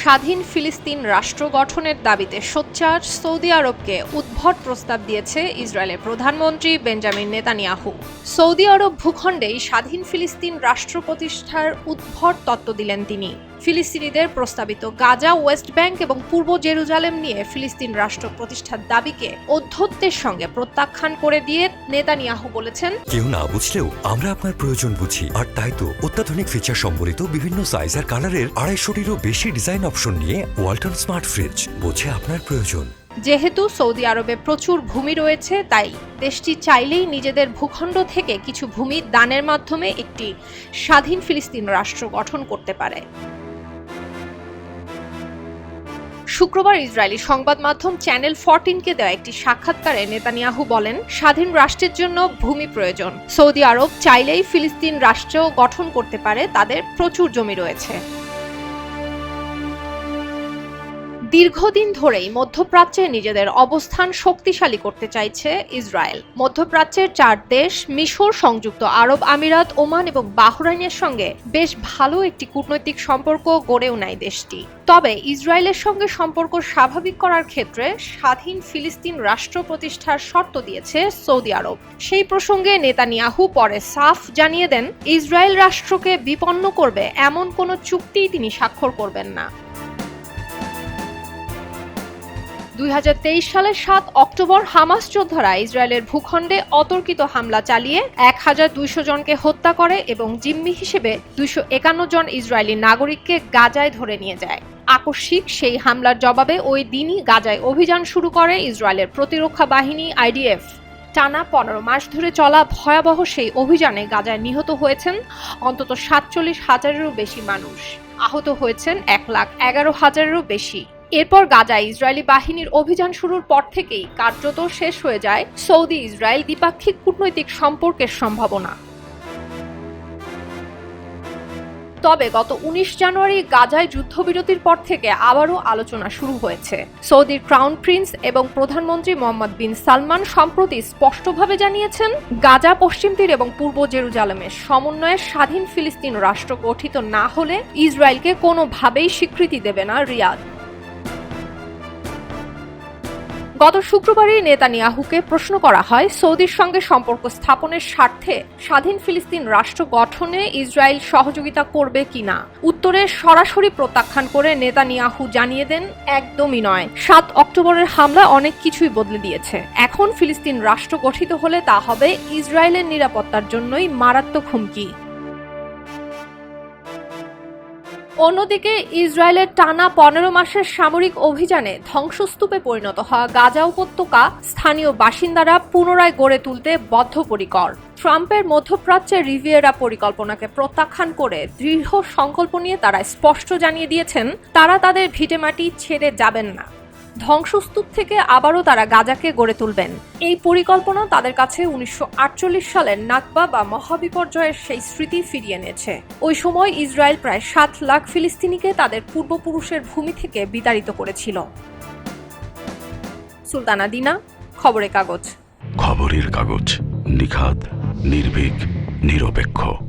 স্বাধীন ফিলিস্তিন রাষ্ট্র গঠনের দাবিতে সোচ্চার সৌদি আরবকে উদ্ভট প্রস্তাব দিয়েছে ইসরায়েলের প্রধানমন্ত্রী বেঞ্জামিন নেতানিয়াহু। সৌদি আরব ভূখণ্ডেই স্বাধীন ফিলিস্তিন রাষ্ট্র প্রতিষ্ঠার উদ্ভট তত্ত্ব দিলেন তিনি। ফিলিস্তিনিদের প্রস্তাবিত গাজা ওয়েস্ট ব্যাংক এবং পূর্ব জেরুজালেম নিয়ে ফিলিস্তিন রাষ্ট্র প্রতিষ্ঠার দাবিকে অধ্যত্বের সঙ্গে প্রত্যাখ্যান করে দিয়ে নেতানিয়াহু বলেছেন কেউ না বুঝলেও আমরা আপনার প্রয়োজন বুঝি। আর তাই তো অত্যাধুনিক ফিচার সম্বলিত বিভিন্ন সাইজ আর কালারের আড়াইশোটিরও বেশি ডিজাইন অপশন নিয়ে ওয়ালটন স্মার্ট ফ্রিজ বোঝে আপনার প্রয়োজন। যেহেতু সৌদি আরবে প্রচুর ভূমি রয়েছে তাই দেশটি চাইলেই নিজেদের ভূখণ্ড থেকে কিছু ভূমি দানের মাধ্যমে একটি স্বাধীন ফিলিস্তিন রাষ্ট্র গঠন করতে পারে। শুক্রবার ইসরায়েলি সংবাদ মাধ্যম চ্যানেল ফরটিনকে দেওয়া একটি সাক্ষাৎকারে নেতানিয়াহু বলেন, স্বাধীন রাষ্ট্রের জন্য ভূমি প্রয়োজন। সৌদি আরব চাইলেই ফিলিস্তিন রাষ্ট্র গঠন করতে পারে, তাদের প্রচুর জমি রয়েছে। দীর্ঘদিন ধরেই মধ্যপ্রাচ্যে নিজেদের অবস্থান শক্তিশালী করতে চাইছে ইসরায়েল। মধ্যপ্রাচ্যের চার দেশ, মিশর, সংযুক্ত আরব আমিরাত, ওমান এবং বাহরাইনের সঙ্গে বেশ ভালো একটি কূটনৈতিক সম্পর্ক গড়েও নেয় দেশটি। তবে ইসরায়েলের সঙ্গে সম্পর্ক স্বাভাবিক করার ক্ষেত্রে স্বাধীন ফিলিস্তিন রাষ্ট্র প্রতিষ্ঠার শর্ত দিয়েছে সৌদি আরব। সেই প্রসঙ্গে নেতানিয়াহু পরে সাফ জানিয়ে দেন, ইসরায়েল রাষ্ট্রকে বিপন্ন করবে এমন কোনো চুক্তিই তিনি স্বাক্ষর করবেন না। দুই হাজার তেইশ সালের সাত অক্টোবর হামাস যোদ্ধারা ইসরায়েলের ভূখণ্ডে অতর্কিত হামলা চালিয়ে এক হাজার দুইশো জনকে হত্যা করে এবং জিম্মি হিসেবে দুইশো একান্ন জন ইসরায়েলি নাগরিককে গাজায় ধরে নিয়ে যায়। আকস্মিক সেই হামলার জবাবে ওই দিনই গাজায় অভিযান শুরু করে ইসরায়েলের প্রতিরক্ষা বাহিনী আইডিএফ। টানা পনেরো মাস ধরে চলা ভয়াবহ সেই অভিযানে গাজায় নিহত হয়েছেন অন্তত সাতচল্লিশ হাজারেরও বেশি মানুষ। আহত হয়েছেন এক লাখ এগারো হাজারেরও বেশি। এরপর গাজায় ইসরায়েলি বাহিনীর অভিযান শুরুর পর থেকেই কার্যত শেষ হয়ে যায় সৌদি ইসরায়েল দ্বিপাক্ষিক কূটনৈতিক সম্পর্কের সম্ভাবনা। তবে গত উনিশ জানুয়ারি গাজায় যুদ্ধবিরতির পর থেকে আবারও আলোচনা শুরু হয়েছে। সৌদির ক্রাউন প্রিন্স এবং প্রধানমন্ত্রী মোহাম্মদ বিন সালমান সম্প্রতি স্পষ্টভাবে জানিয়েছেন, গাজা, পশ্চিম তীর এবং পূর্ব জেরুজালেমের সমন্বয়ে স্বাধীন ফিলিস্তিন রাষ্ট্র গঠিত না হলে ইসরায়েলকে কোনোভাবেই স্বীকৃতি দেবে না রিয়াদ। গত শুক্রবারই নেতানিয়াহুকে প্রশ্ন করা হয়, সৌদির সঙ্গে সম্পর্ক স্থাপনের স্বার্থে স্বাধীন ফিলিস্তিন রাষ্ট্র গঠনে ইসরায়েল সহযোগিতা করবে কিনা? উত্তরে সরাসরি প্রত্যাখ্যান করে নেতানিয়াহু জানিয়ে দেন, একদমই নয়। সাত অক্টোবরের হামলা অনেক কিছুই বদলে দিয়েছে। এখন ফিলিস্তিন রাষ্ট্র গঠিত হলে তা হবে ইসরায়েলের নিরাপত্তার জন্যই মারাত্মক হুমকি। অন্যদিকে ইসরায়েলের টানা পনেরো মাসের সামরিক অভিযানে ধ্বংসস্তূপে পরিণত হওয়া গাজা উপত্যকা স্থানীয় বাসিন্দারা পুনরায় গড়ে তুলতে বদ্ধপরিকর। ট্রাম্পের মধ্যপ্রাচ্যের রিভিয়েরা পরিকল্পনাকে প্রত্যাখ্যান করে দৃঢ় সংকল্প নিয়ে তারা স্পষ্ট জানিয়ে দিয়েছেন, তারা তাদের ভিটেমাটি ছেড়ে যাবেন না। ধ্বংসস্তূপ থেকে আবারও তারা গাজাকে গড়ে তুলবেন। এই পরিকল্পনা তাদের কাছে উনিশশো সালের নাকবা বা মহাবিপর্যয়ের সেই স্মৃতি ফিরিয়ে এনেছে। ওই সময় ইসরায়েল প্রায় সাত লাখ ফিলিস্তিনিকে তাদের পূর্বপুরুষের ভূমি থেকে বিতাড়িত করেছিল। সুলতানা দিনা, খবরের কাগজ। খবরের কাগজ নিখাত নির্ভীক, নিরপেক্ষ।